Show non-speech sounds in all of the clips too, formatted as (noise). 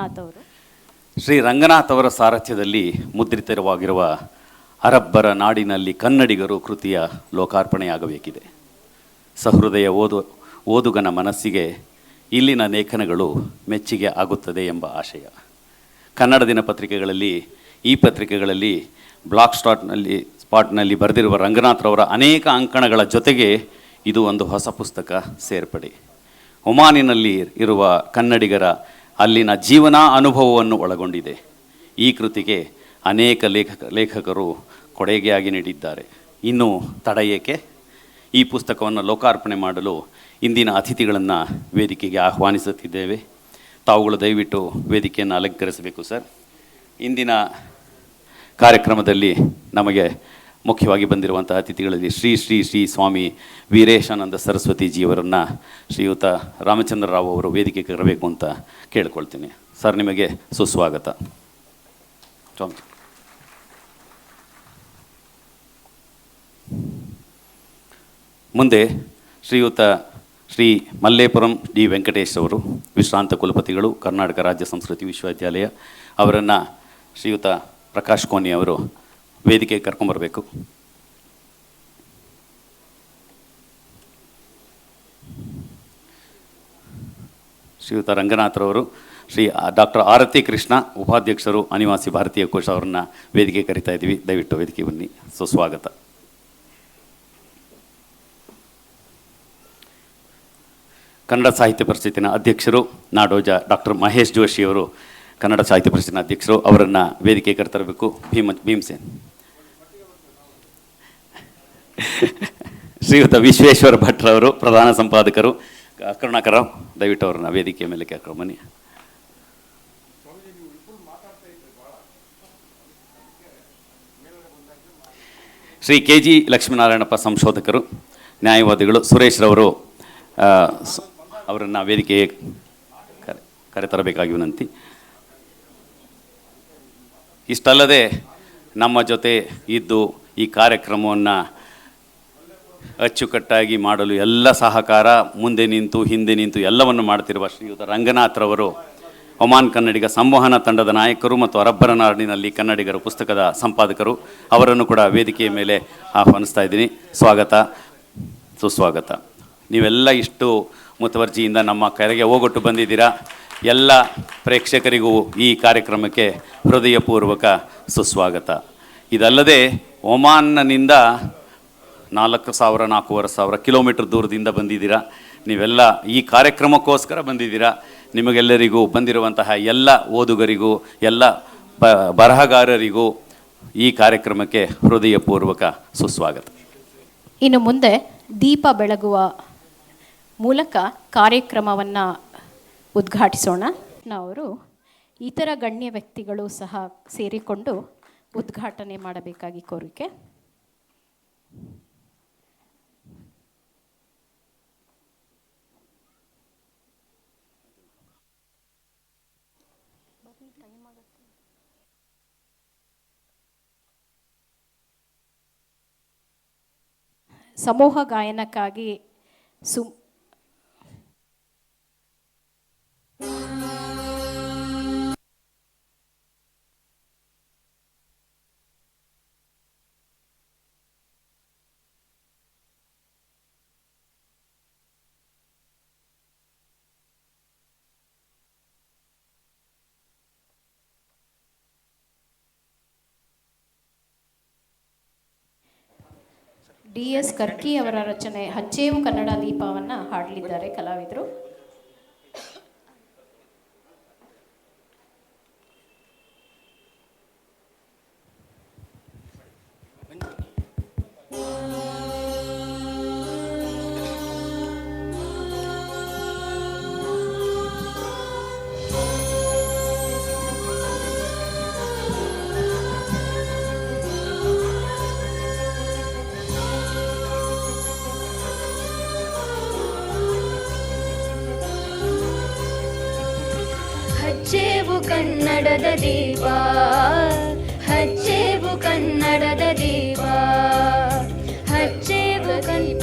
ಅವರು. ಶ್ರೀ ರಂಗನಾಥ್ ಅವರ ಸಾರಥ್ಯದಲ್ಲಿ ಮುದ್ರಿತವಾಗಿರುವ ಅರಬ್ಬರ ನಾಡಿನಲ್ಲಿ ಕನ್ನಡಿಗರು ಕೃತಿಯ ಲೋಕಾರ್ಪಣೆಯಾಗಬೇಕಿದೆ. ಸಹೃದಯ ಓದು, ಓದುಗನ ಮನಸ್ಸಿಗೆ ಇಲ್ಲಿನ ಲೇಖನಗಳು ಮೆಚ್ಚುಗೆ ಆಗುತ್ತದೆ ಎಂಬ ಆಶಯ. ಕನ್ನಡ ದಿನಪತ್ರಿಕೆಗಳಲ್ಲಿ, ಈ ಪತ್ರಿಕೆಗಳಲ್ಲಿ, ಬ್ಲಾಕ್ ಸ್ಟಾಟ್ನಲ್ಲಿ, ಸ್ಪಾಟ್ನಲ್ಲಿ ಬರೆದಿರುವ ರಂಗನಾಥ್ರವರ ಅನೇಕ ಅಂಕಣಗಳ ಜೊತೆಗೆ ಇದು ಒಂದು ಹೊಸ ಪುಸ್ತಕ ಸೇರ್ಪಡೆ. ಒಮಾನಿನಲ್ಲಿ ಇರುವ ಕನ್ನಡಿಗರ ಅಲ್ಲಿನ ಜೀವನ ಅನುಭವವನ್ನು ಒಳಗೊಂಡಿದೆ. ಈ ಕೃತಿಗೆ ಅನೇಕ ಲೇಖಕ ಲೇಖಕರು ಕೊಡುಗೆಯಾಗಿ ನೀಡಿದ್ದಾರೆ. ಇನ್ನು ತಡ ಏಕೆ ಈ ಪುಸ್ತಕವನ್ನು ಲೋಕಾರ್ಪಣೆ ಮಾಡಲು ಇಂದಿನ ಅತಿಥಿಗಳನ್ನು ವೇದಿಕೆಗೆ ಆಹ್ವಾನಿಸುತ್ತಿದ್ದೇವೆ. ತಾವುಗಳು ದಯವಿಟ್ಟು ವೇದಿಕೆಯನ್ನು ಅಲಂಕರಿಸಬೇಕು, ಸರ್. ಇಂದಿನ ಕಾರ್ಯಕ್ರಮದಲ್ಲಿ ನಮಗೆ ಮುಖ್ಯವಾಗಿ ಬಂದಿರುವಂತಹ ಅತಿಥಿಗಳಲ್ಲಿ ಶ್ರೀ ಶ್ರೀ ಶ್ರೀ ಸ್ವಾಮಿ ವೀರೇಶಾನಂದ ಸರಸ್ವತಿಜಿಯವರನ್ನು ಶ್ರೀಯುತ ರಾಮಚಂದ್ರ ರಾವ್ ಅವರು ವೇದಿಕೆಗೆ ಕರಬೇಕು ಅಂತ ಕೇಳ್ಕೊಳ್ತೀನಿ. ಸರ್, ನಿಮಗೆ ಸುಸ್ವಾಗತ. ಸ್ವಾಮಿ. ಮುಂದೆ ಶ್ರೀಯುತ ಶ್ರೀ ಮಲ್ಲೇಪುರಂ ಡಿ ವೆಂಕಟೇಶ್ ಅವರು, ವಿಶ್ರಾಂತ ಕುಲಪತಿಗಳು, ಕರ್ನಾಟಕ ರಾಜ್ಯ ಸಂಸ್ಕೃತಿ ವಿಶ್ವವಿದ್ಯಾಲಯ ಅವರನ್ನು ಶ್ರೀಯುತ ಪ್ರಕಾಶ್ ಕೋನಿ ಅವರು ವೇದಿಕೆಗೆ ಕರ್ಕೊಂಬರಬೇಕು ಶ್ರೀಯುತ ರಂಗನಾಥರವರು ಶ್ರೀ ಡಾಕ್ಟರ್ ಆರತಿ ಕೃಷ್ಣ, ಉಪಾಧ್ಯಕ್ಷರು ಅನಿವಾಸಿ ಭಾರತೀಯ ಕೋಶ ಅವರನ್ನು ವೇದಿಕೆ ಕರಿತಾ ಇದ್ದೀವಿ. ದಯವಿಟ್ಟು ವೇದಿಕೆ ಬನ್ನಿ. ಸುಸ್ವಾಗತ. ಕನ್ನಡ ಸಾಹಿತ್ಯ ಪರಿಷತ್ತಿನ ಅಧ್ಯಕ್ಷರು ನಾಡೋಜ ಡಾಕ್ಟರ್ ಮಹೇಶ್ ಜೋಶಿಯವರು ಕನ್ನಡ ಸಾಹಿತ್ಯ ಪರಿಷತ್ತಿನ ಅಧ್ಯಕ್ಷರು ಅವರನ್ನು ವೇದಿಕೆ ಕರೆತರಬೇಕು. ಭೀಮ, ಭೀಮಸೇನ್. (laughs) ಶ್ರೀಯುತ ವಿಶ್ವೇಶ್ವರ ಭಟ್ರವರು ಪ್ರಧಾನ ಸಂಪಾದಕರು, ಕರುಣಾಕರ ದಯವಿಟ್ಟು ಅವರನ್ನ ವೇದಿಕೆ ಮೇಲೆ ಬನ್ನಿ. ಶ್ರೀ ಕೆ ಜಿ ಲಕ್ಷ್ಮೀನಾರಾಯಣಪ್ಪ ಸಂಶೋಧಕರು, ನ್ಯಾಯವಾದಿಗಳು ಸುರೇಶ್ ರವರು ಅವರನ್ನು ವೇದಿಕೆಗೆ ಕರೆತರಬೇಕಾಗಿ ವಿನಂತಿ. ಇಷ್ಟಲ್ಲದೆ ನಮ್ಮ ಜೊತೆ ಇದ್ದು ಈ ಕಾರ್ಯಕ್ರಮವನ್ನು ಅಚ್ಚುಕಟ್ಟಾಗಿ ಮಾಡಲು ಎಲ್ಲ ಸಹಕಾರ, ಮುಂದೆ ನಿಂತು, ಹಿಂದೆ ನಿಂತು ಎಲ್ಲವನ್ನು ಮಾಡ್ತಿರುವ ಶ್ರೀಯುತ ರಂಗನಾಥ್ರವರು ಒಮಾನ್ ಕನ್ನಡಿಗ ಸಂವಹನ ತಂಡದ ನಾಯಕರು ಮತ್ತು ಅರಬ್ಬರ ನಾಡಿನಲ್ಲಿ ಕನ್ನಡಿಗರ ಪುಸ್ತಕದ ಸಂಪಾದಕರು. ಅವರನ್ನು ಕೂಡ ವೇದಿಕೆಯ ಮೇಲೆ ಆಹ್ವಾನಿಸ್ತಾ ಇದ್ದೀನಿ. ಸ್ವಾಗತ, ಸುಸ್ವಾಗತ. ನೀವೆಲ್ಲ ಇಷ್ಟು ಮುತುವರ್ಜಿಯಿಂದ ನಮ್ಮ ಕರೆಗೆ ಹೋಗೊಟ್ಟು ಬಂದಿದ್ದೀರಾ? ಎಲ್ಲ ಪ್ರೇಕ್ಷಕರಿಗೂ ಈ ಕಾರ್ಯಕ್ರಮಕ್ಕೆ ಹೃದಯಪೂರ್ವಕ ಸುಸ್ವಾಗತ. ಇದಲ್ಲದೆ ಒಮಾನ್ನಿಂದ ನಾಲ್ಕು ಸಾವಿರ, ನಾಲ್ಕೂವರೆ ಸಾವಿರ ಕಿಲೋಮೀಟರ್ ದೂರದಿಂದ ಬಂದಿದ್ದೀರಾ. ನೀವೆಲ್ಲ ಈ ಕಾರ್ಯಕ್ರಮಕ್ಕೋಸ್ಕರ ಬಂದಿದ್ದೀರಾ. ನಿಮಗೆಲ್ಲರಿಗೂ ಬಂದಿರುವಂತಹ ಎಲ್ಲ ಓದುಗರಿಗೂ, ಎಲ್ಲ ಬರಹಗಾರರಿಗೂ ಈ ಕಾರ್ಯಕ್ರಮಕ್ಕೆ ಹೃದಯಪೂರ್ವಕ ಸುಸ್ವಾಗತ. ಇನ್ನು ಮುಂದೆ ದೀಪ ಬೆಳಗುವ ಮೂಲಕ ಕಾರ್ಯಕ್ರಮವನ್ನು ಉದ್ಘಾಟಿಸೋಣ. ನಾವು ಇತರ ಗಣ್ಯ ವ್ಯಕ್ತಿಗಳು ಸಹ ಸೇರಿಕೊಂಡು ಉದ್ಘಾಟನೆ ಮಾಡಬೇಕಾಗಿ ಕೋರಿಕೆ. ಸಮೂಹ ಗಾಯನಕ್ಕಾಗಿ ಸು ಡಿ ಎಸ್ ಕರ್ಕಿ ಅವರ ರಚನೆ ಹಚ್ಚೇವು ಕನ್ನಡ ದೀಪವನ್ನು ಹಾಡಲಿದ್ದಾರೆ ಕಲಾವಿದರು. ಹಚ್ಚೇವು ಕನ್ನಡದ ದೀಪ. ಹಚ್ಚೇವು ಕನ್ನಡದ ದೀಪ. ಹಚ್ಚೇವು ಕಲ್ಪ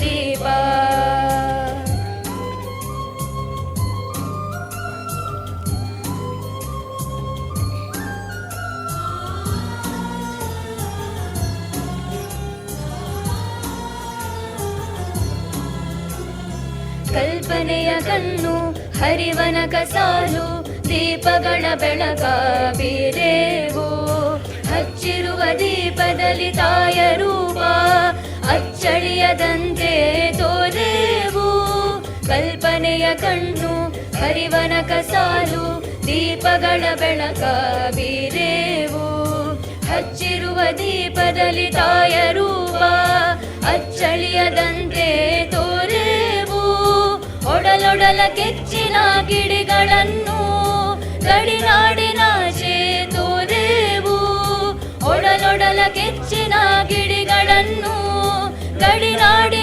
ದೀಪ. ಕಲ್ಪನೆಯ ಕಣ್ಣು ಹರಿವನ ಕಸಾಲು ದೀಪಗಳ ಬೆಳಕ ಬೀರೇವು. ಹಚ್ಚಿರುವ ದೀಪದಲ್ಲಿ ತಾಯ ರೂಪ ಅಚ್ಚಳಿಯದಂತೆ ಕಣ್ಣು ಹರಿವನ ಸಾಲು ದೀಪಗಳ ಬೆಳಕ ಬೀರೇವು. ಹಚ್ಚಿರುವ ದೀಪದಲ್ಲಿ ತಾಯ ರೂಪ, ಅಚ್ಚಳಿಯದಂತೆ ತೋರೇವು. ಒಡಲೊಡಲ ಕೆಚ್ಚಿನ ಗಿಡಿಗಳನ್ನು ಗಡಿನಾಡಿನಾಚೆ ತೋರೇವು. ಒಡಲೊಡಲ ಕೆಚ್ಚಿನ ಗಿಡಿಗಳನ್ನು ಗಡಿನಾಡಿನಾಚೆ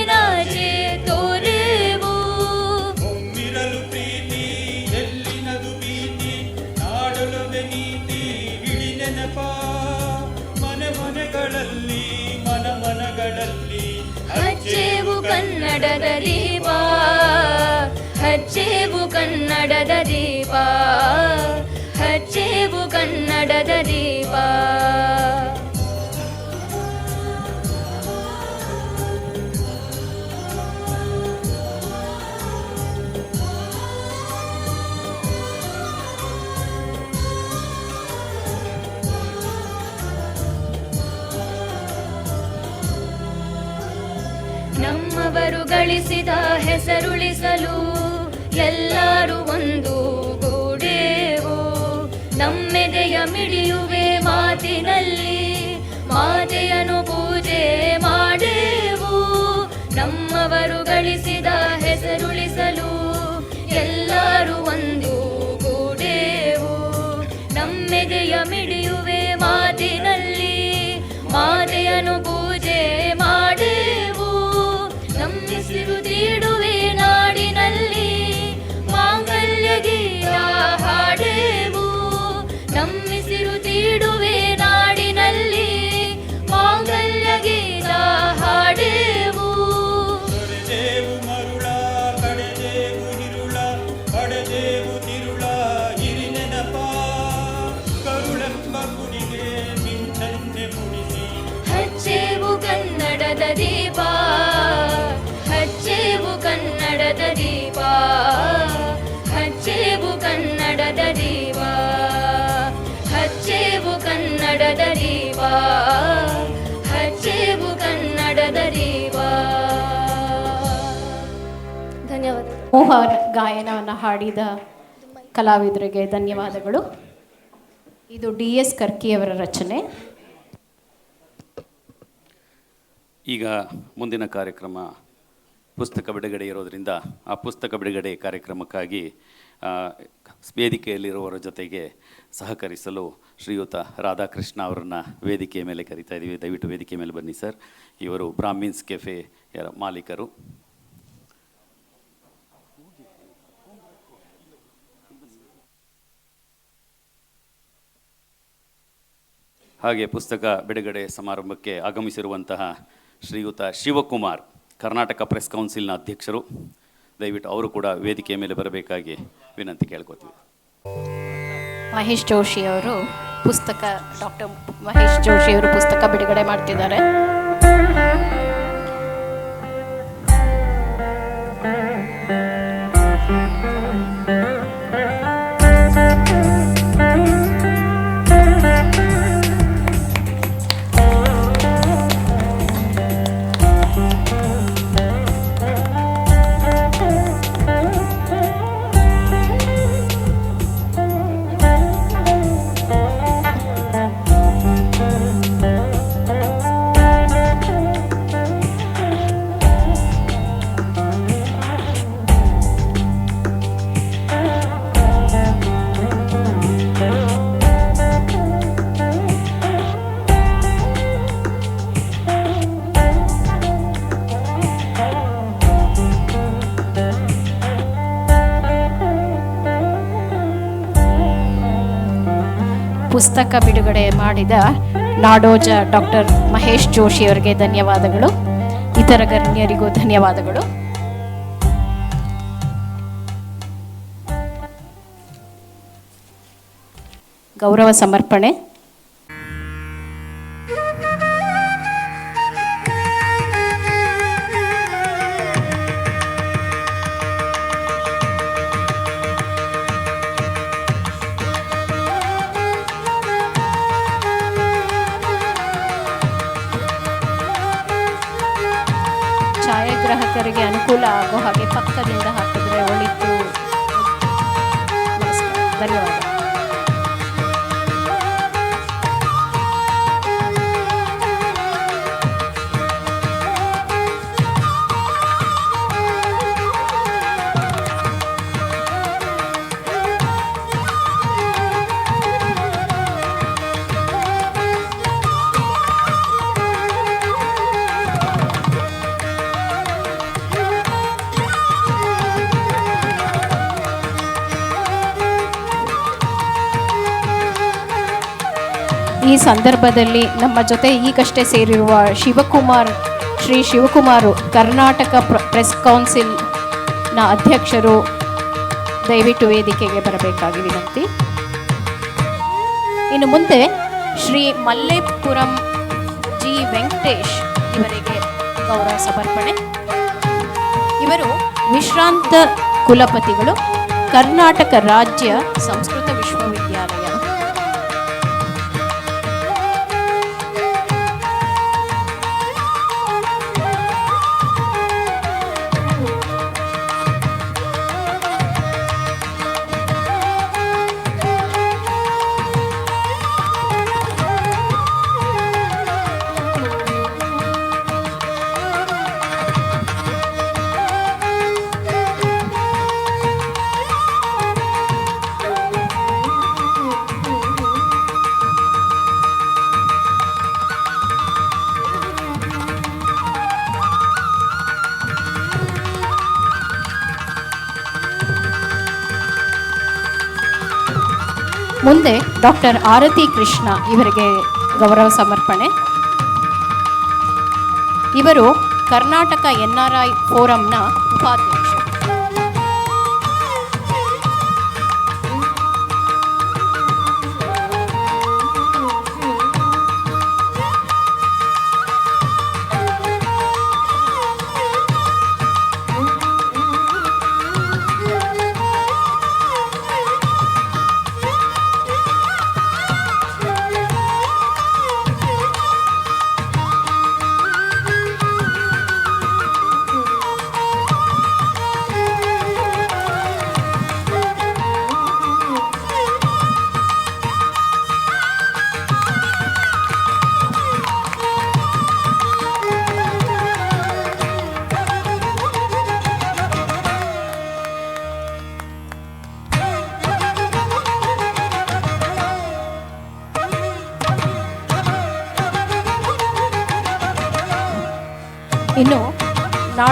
ನಮ್ಮವರು ಗಳಿಸಿದ ಹೆಸರುಳಿಸಲು ಎಲ್ಲರೂ ಒಂದು ಗೂಡೇವೋ ನಮ್ಮೆದೆಯ ಮಿಡಿಯುವೆ ಮಾತಿನಲ್ಲಿ ಮಾತೆಯನು ಪೂಜೆ ಮಾಡೇವು. ನಮ್ಮವರು ಮೋಹನ್ ಗಾಯನವನ್ನು ಹಾಡಿದ ಕಲಾವಿದರಿಗೆ ಧನ್ಯವಾದಗಳು. ಇದು ಡಿ ಎಸ್ ಕರ್ಕಿಯವರ ರಚನೆ. ಈಗ ಮುಂದಿನ ಕಾರ್ಯಕ್ರಮ ಪುಸ್ತಕ ಬಿಡುಗಡೆ ಇರೋದರಿಂದ ಆ ಪುಸ್ತಕ ಬಿಡುಗಡೆ ಕಾರ್ಯಕ್ರಮಕ್ಕಾಗಿ ವೇದಿಕೆಯಲ್ಲಿರುವವರ ಜೊತೆಗೆ ಸಹಕರಿಸಲು ಶ್ರೀಯುತ ರಾಧಾಕೃಷ್ಣ ಅವರನ್ನು ವೇದಿಕೆಯ ಮೇಲೆ ಕರಿತಾ ಇದ್ದೀವಿ ದಯವಿಟ್ಟು ವೇದಿಕೆ ಮೇಲೆ ಬನ್ನಿ ಸರ್. ಇವರು ಬ್ರಾಹ್ಮಿನ್ಸ್ ಕೆಫೆಯ ಮಾಲೀಕರು. ಹಾಗೆ ಪುಸ್ತಕ ಬಿಡುಗಡೆ ಸಮಾರಂಭಕ್ಕೆ ಆಗಮಿಸಿರುವಂತಹ ಶ್ರೀಯುತ ಶಿವಕುಮಾರ್, ಕರ್ನಾಟಕ ಪ್ರೆಸ್ ಕೌನ್ಸಿಲ್ನ ಅಧ್ಯಕ್ಷರು. ದಯವಿಟ್ಟು ಅವರು ಕೂಡ ವೇದಿಕೆಯ ಮೇಲೆ ಬರಬೇಕಾಗಿ ವಿನಂತಿ ಕೇಳ್ಕೊತೀವಿ. ಮಹೇಶ್ ಜೋಶಿ ಅವರು ಪುಸ್ತಕ, ಡಾಕ್ಟರ್ ಮಹೇಶ್ ಜೋಶಿ ಅವರು ಪುಸ್ತಕ ಬಿಡುಗಡೆ ಮಾಡ್ತಿದ್ದಾರೆ. ಪುಸ್ತಕ ಬಿಡುಗಡೆ ಮಾಡಿದ ನಾಡೋಜ ಡಾಕ್ಟರ್ ಮಹೇಶ್ ಜೋಶಿ ಅವರಿಗೆ ಧನ್ಯವಾದಗಳು. ಇತರ ಗಣ್ಯರಿಗೂ ಧನ್ಯವಾದಗಳು. ಗೌರವ ಸಮರ್ಪಣೆ. ಛಾಯಾಗ್ರಾಹಕರಿಗೆ ಅನುಕೂಲ ಆಗೋ ಹಾಗೆ ಪಕ್ಕದಿಂದ ಹಾಕಿದ್ರೆ ಒಳಿತು. ಧನ್ಯವಾದ. ಸಂದರ್ಭದಲ್ಲಿ ನಮ್ಮ ಜೊತೆ ಈಗಷ್ಟೇ ಸೇರಿರುವ ಶಿವಕುಮಾರ್, ಶ್ರೀ ಶಿವಕುಮಾರ್ ಕರ್ನಾಟಕ ಪ್ರೆಸ್ ಪ್ರೆಸ್ ಕೌನ್ಸಿಲ್ನ ಅಧ್ಯಕ್ಷರು ದಯವಿಟ್ಟು ವೇದಿಕೆಗೆ ಬರಬೇಕಾಗಿ ವಿನಂತಿ. ಇನ್ನು ಮುಂದೆ ಶ್ರೀ ಮಲ್ಲೇಪುರಂ ಜಿ. ವೆಂಕಟೇಶ್ ಇವರಿಗೆ ಗೌರವ ಸಮರ್ಪಣೆ. ಇವರು ವಿಶ್ರಾಂತ ಕುಲಪತಿಗಳು, ಕರ್ನಾಟಕ ರಾಜ್ಯ ಸಂಸ್ಕೃತ ಡಾಕ್ಟರ್ ಆರತಿ ಕೃಷ್ಣ ಇವರಿಗೆ ಗೌರವ ಸಮರ್ಪಣೆ. ಇವರು ಕರ್ನಾಟಕ ಎನ್ ಆರ್ ಐ ಫೋರಂನ ಉಪಾಧ್ಯಕ್ಷರು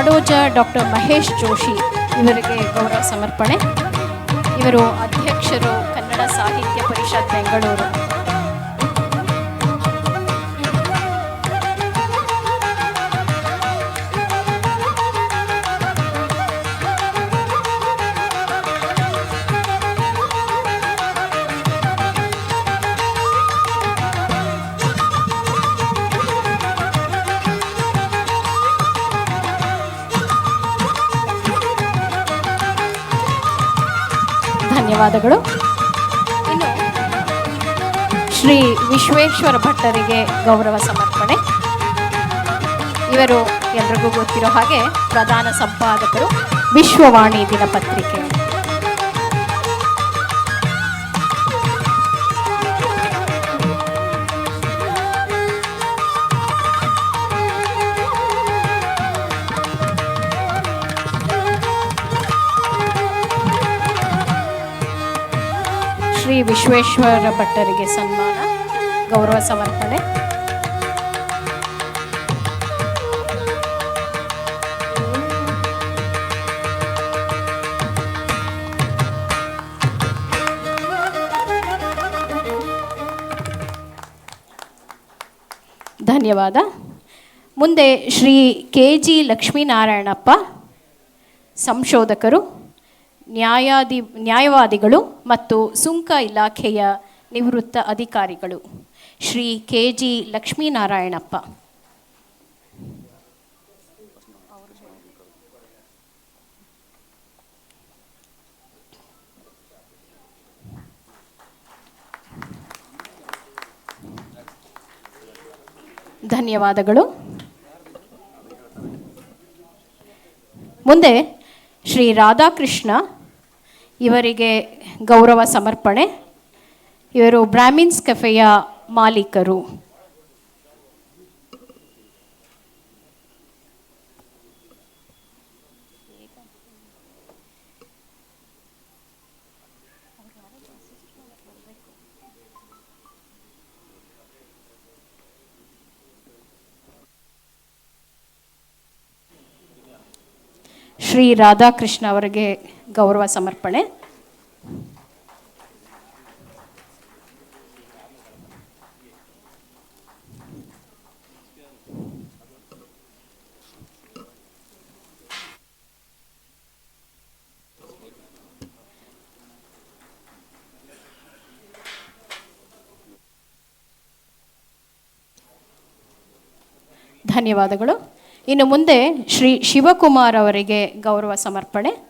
ನಾಡೋಜ ಡಾಕ್ಟರ್ ಮಹೇಶ್ ಜೋಶಿ ಇವರಿಗೆ ಗೌರವ ಸಮರ್ಪಣೆ. ಇವರು ಅಧ್ಯಕ್ಷರು ಕನ್ನಡ ಸಾಹಿತ್ಯ ಪರಿಷತ್ ಬೆಂಗಳೂರು. ಧನ್ಯವಾದಗಳು. ಶ್ರೀ ವಿಶ್ವೇಶ್ವರ ಭಟ್ಟರಿಗೆ ಗೌರವ ಸಮರ್ಪಣೆ. ಇವರು ಎಲ್ರಿಗೂ ಗೊತ್ತಿರೋ ಹಾಗೆ ಪ್ರಧಾನ ಸಂಪಾದಕರು ವಿಶ್ವವಾಣಿ ದಿನಪತ್ರಿಕೆ. ಶ್ರೀ ವಿಶ್ವೇಶ್ವರ ಭಟ್ಟರಿಗೆ ಸನ್ಮಾನ ಗೌರವ ಸಮರ್ಪಣೆ. ಧನ್ಯವಾದ. ಮುಂದೆ ಶ್ರೀ ಕೆ ಜಿ ಲಕ್ಷ್ಮೀನಾರಾಯಣಪ್ಪ ಸಂಶೋಧಕರು. ನ್ಯಾಯಾಧಿ, ನ್ಯಾಯವಾದಿಗಳು ಮತ್ತು ಸುಂಕ ಇಲಾಖೆಯ ನಿವೃತ್ತ ಅಧಿಕಾರಿಗಳು. Shri K G Lakshminarayanappa. ಧನ್ಯವಾದಗಳು. ಮುಂದೆ ಶ್ರೀ ರಾಧಾಕೃಷ್ಣ ಇವರಿಗೆ ಗೌರವ ಸಮರ್ಪಣೆ. ಇವರು ಬ್ರಾಹ್ಮಿನ್ಸ್ ಕೆಫೆಯ ಮಾಲೀಕರು. ಶ್ರೀ ರಾಧಾಕೃಷ್ಣ ಅವರಿಗೆ ಗೌರವ ಸಮರ್ಪಣೆ. ಧನ್ಯವಾದಗಳು. ಇನ್ನು ಮುಂದೆ ಶ್ರೀ ಶಿವಕುಮಾರ್ ಅವರಿಗೆ ಗೌರವ ಸಮರ್ಪಣೆ.